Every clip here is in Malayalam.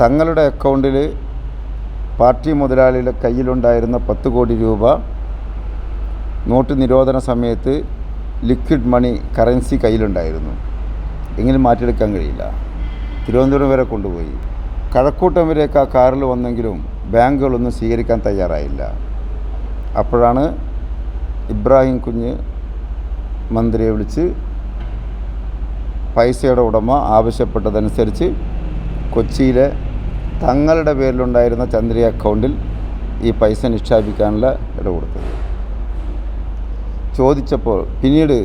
തങ്ങളുടെ അക്കൗണ്ടിൽ പാർട്ടി മുതലാളിയുടെ കയ്യിലുണ്ടായിരുന്ന പത്ത് കോടി രൂപ നോട്ട് നിരോധന സമയത്ത് ലിക്വിഡ് മണി കറൻസി കയ്യിലുണ്ടായിരുന്നു. എങ്കിലും മാറ്റിയെടുക്കാൻ കഴിയില്ല. തിരുവനന്തപുരം വരെ കൊണ്ടുപോയി. കഴക്കൂട്ടം വരെയൊക്കെ ആ കാറിൽ വന്നെങ്കിലും ബാങ്കുകളൊന്നും സ്വീകരിക്കാൻ തയ്യാറായില്ല. അപ്പോഴാണ് ഇബ്രാഹിം കുഞ്ഞ് മന്ത്രിയെ വിളിച്ച് പൈസയുടെ ഉടമ ആവശ്യപ്പെട്ടതനുസരിച്ച് കൊച്ചിയിലെ തങ്ങളുടെ പേരിലുണ്ടായിരുന്ന ചന്ദ്രി അക്കൗണ്ടിൽ ഈ പൈസ നിക്ഷേപിക്കാനുള്ള ഇട കൊടുത്തത് ചോദിച്ചപ്പോൾ പിന്നീട്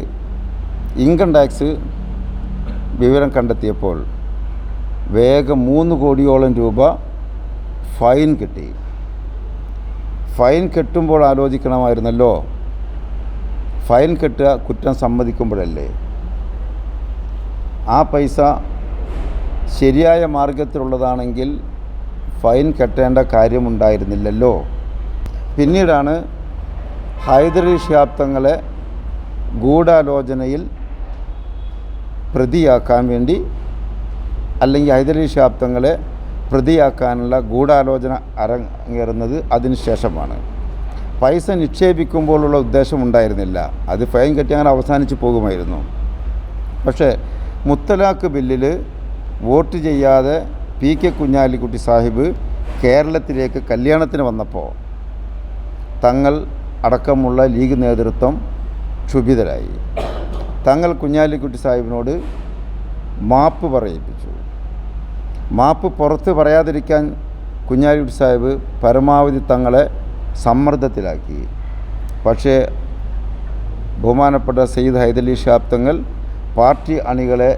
ഇൻകം ടാക്സ് വിവരം കണ്ടെത്തിയപ്പോൾ വേഗം മൂന്ന് കോടിയോളം രൂപ ഫൈൻ കിട്ടി. ഫൈൻ കെട്ടുമ്പോൾ ആലോചിക്കണമായിരുന്നല്ലോ. ഫൈൻ കെട്ടുക കുറ്റം സമ്മതിക്കുമ്പോഴല്ലേ? ആ പൈസ ശരിയായ മാർഗത്തിലുള്ളതാണെങ്കിൽ ഫൈൻ കെട്ടേണ്ട കാര്യമുണ്ടായിരുന്നില്ലല്ലോ. പിന്നീടാണ് ഹൈദരി ഷിഹാബ് തങ്ങളെ ഗൂഢാലോചനയിൽ പ്രതിയാക്കാൻ വേണ്ടി അല്ലെങ്കിൽ ഹൈദരി ഷിഹാബ് പ്രതിയാക്കാനുള്ള ഗൂഢാലോചന അരങ്ങേറുന്നത് അതിന് ശേഷമാണ്. പൈസ നിക്ഷേപിക്കുമ്പോഴുള്ള ഉദ്ദേശം ഉണ്ടായിരുന്നില്ല. അത് ഫൈൻ കെട്ടി അങ്ങനെ അവസാനിച്ച് പോകുമായിരുന്നു. പക്ഷേ മുത്തലാഖ് ബില്ലിൽ വോട്ട് ചെയ്യാതെ പി കെ കുഞ്ഞാലിക്കുട്ടി സാഹിബ് കേരളത്തിലേക്ക് കല്യാണത്തിന് വന്നപ്പോൾ തങ്ങൾ അടക്കമുള്ള ലീഗ് നേതൃത്വം ക്ഷുഭിതരായി. തങ്ങൾ കുഞ്ഞാലിക്കുട്ടി സാഹിബിനോട് മാപ്പ് പറയിപ്പിച്ചു. മാപ്പ് പുറത്ത് പറയാതിരിക്കാൻ കുഞ്ഞാലിക്കുട്ടി സാഹിബ് പരമാവധി തങ്ങളെ സമ്മർദ്ദത്തിലാക്കി. പക്ഷേ ബഹുമാനപ്പെട്ട സയ്യിദ് ഹൈദലി ഷാബ് തങ്ങൾ പാർട്ടി അണികളെ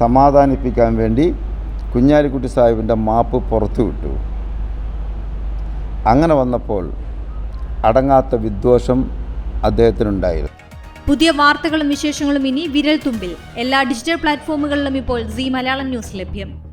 സമാധാനിപ്പിക്കാൻ വേണ്ടി കുഞ്ഞാലിക്കുട്ടി സാഹിബിന്റെ മാപ്പ് പുറത്തു വിട്ടു. അങ്ങനെ വന്നപ്പോൾ അടങ്ങാത്ത വിദ്വേഷം അദ്ദേഹത്തിനുണ്ടായിരുന്നു. പുതിയ വാർത്തകളും വിശേഷങ്ങളും ഇനി വിരൽ തുമ്പിൽ എല്ലാ ഡിജിറ്റൽ പ്ലാറ്റ്ഫോമുകളിലും ഇപ്പോൾ സി മലയാളം ന്യൂസ് ലഭ്യം.